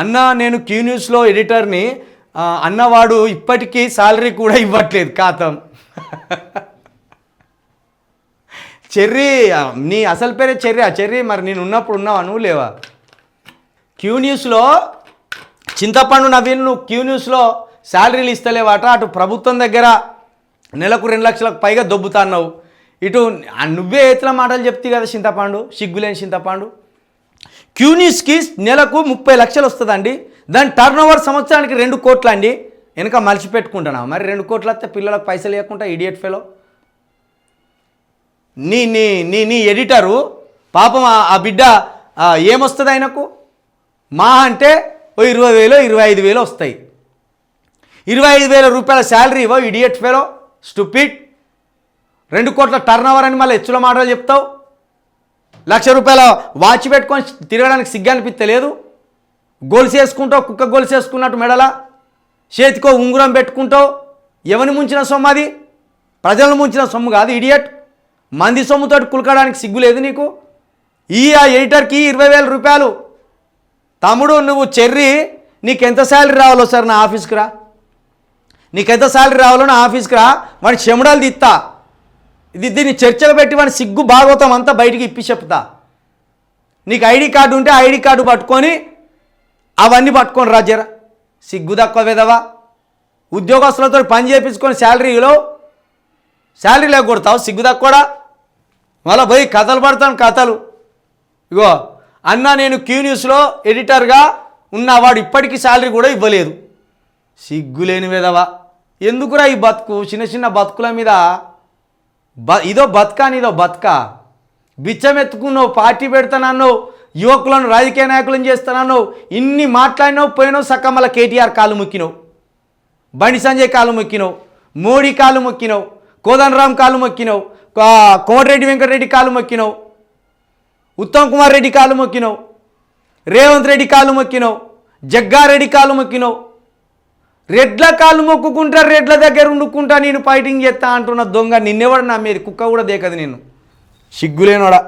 అన్న నేను క్యూ న్యూస్లో ఎడిటర్ని. అన్నవాడు ఇప్పటికీ శాలరీ కూడా ఇవ్వట్లేదు ఖాతం. చెర్రీ నీ అసలు పేరే చెర్రీ ఆ చెర్రీ మరి నేను ఉన్నప్పుడు ఉన్నావా? నువ్వు లేవా? క్యూ న్యూస్లో చింతపండు నవీన్ నువ్వు క్యూ న్యూస్లో శాలరీలు ఇస్తలేవాట అటు ప్రభుత్వం దగ్గర నెలకు రెండు లక్షలకు పైగా దొబ్బుతాన్నావు. ఇటు ఆ నువ్వే ఎత్తుల మాటలు చెప్తే కదా చింతపండు? సిగ్గులేని చింతపండు. క్యూనిస్కి నెలకు ముప్పై లక్షలు వస్తుందండి. దాని టర్న్ ఓవర్ సంవత్సరానికి రెండు కోట్లు అండి. వెనక మలిచిపెట్టుకుంటున్నావు మరి రెండు కోట్లు వస్తే పిల్లలకు పైసలు ఇవ్వకుండా ఇడియట్ ఫెలో నీ నీ నీ నీ ఎడిటరు పాపం ఆ- బిడ్డ ఏమొస్తుంది ఆయనకు? మా అంటే ఓ ఇరవై వేలు ఇరవై ఐదు వేలు వస్తాయి. ఇరవై ఐదు వేల రూపాయల శాలరీ ఇవ్వ ఇడియట్ ఫెలో స్టూపిడ్ రెండు కోట్ల టర్న్ ఓవర్ అని మళ్ళీ హెచ్చుల మాటలు చెప్తావు. లక్ష రూపాయల వాచ్ పెట్టుకొని తిరగడానికి సిగ్గు అనిపిస్తలేదు గొలుసు వేసుకుంటావు కుక్క గొలుసు వేసుకున్నట్టు మెడల. చేతికో ఉంగురం పెట్టుకుంటావు. ఎవరిని ముంచిన సొమ్ము అది? ప్రజలను ముంచిన సొమ్ము కాదు ఇడియట్. మంది సొమ్ముతోటి కులకడానికి సిగ్గు లేదు నీకు. ఈ ఆ ఎడిటర్కి ఇరవై వేల రూపాయలు. తమ్ముడు నువ్వు చెర్రి నీకెంత శాలరీ రావాలో సార్ నా ఆఫీస్కి రా. నీకెంత శాలరీ రావాలో నా ఆఫీస్కి రా. వాడి చెమడాలు తీస్తా ఇది దీన్ని చర్చలు పెట్టి మన సిగ్గు భాగవతం అంతా బయటికి ఇప్పి చెప్తా. నీకు ఐడి కార్డు ఉంటే ఐడి కార్డు పట్టుకొని అవన్నీ పట్టుకొని రాజరా సిగ్గు తక్కువ విధవా ఉద్యోగస్తులతో పని చేయించుకొని శాలరీలో శాలరీ లేకొడతావు సిగ్గు తక్కువడా? మళ్ళీ పోయి కథలు పడతాను కథలు. ఇగో అన్న నేను క్యూ న్యూస్లో ఎడిటర్గా ఉన్న వాడు ఇప్పటికీ శాలరీ కూడా ఇవ్వలేదు. సిగ్గులేని విధవా ఎందుకురా ఈ బతుకు? చిన్న చిన్న బతుకుల మీద బ ఇదో బతుకా ఇదో బతుకా. బిచ్చం ఎత్తుకున్నావు పార్టీ పెడతానన్నావు యువకులను రాజకీయ నాయకులను చేస్తానన్నావు ఇన్ని మాట్లాడినావు పోయినావు సక్కమ్మల కేటీఆర్ కాలు మొక్కినావు. బండి సంజయ్ కాలు మొక్కినావు మోడీ కాలు మొక్కినావు కోదండరామ్ కాలు మొక్కినావు కోమటిరెడ్డి వెంకటరెడ్డి కాలు మొక్కినావు ఉత్తమ్ కుమార్ రెడ్డి కాలు మొక్కినావు రేవంత్ రెడ్డి కాలు మొక్కినావు జగ్గారెడ్డి కాలు మొక్కినావు రెడ్ల కాలు మొక్కుకుంటా రెడ్ల దగ్గర ఉండుకుంటా నేను ఫైటింగ్ చేస్తా అంటున్న దొంగ నిన్నెవడు నమ్మేది కుక్క కూడా దేకదు నేను సిగ్గులేనోడా?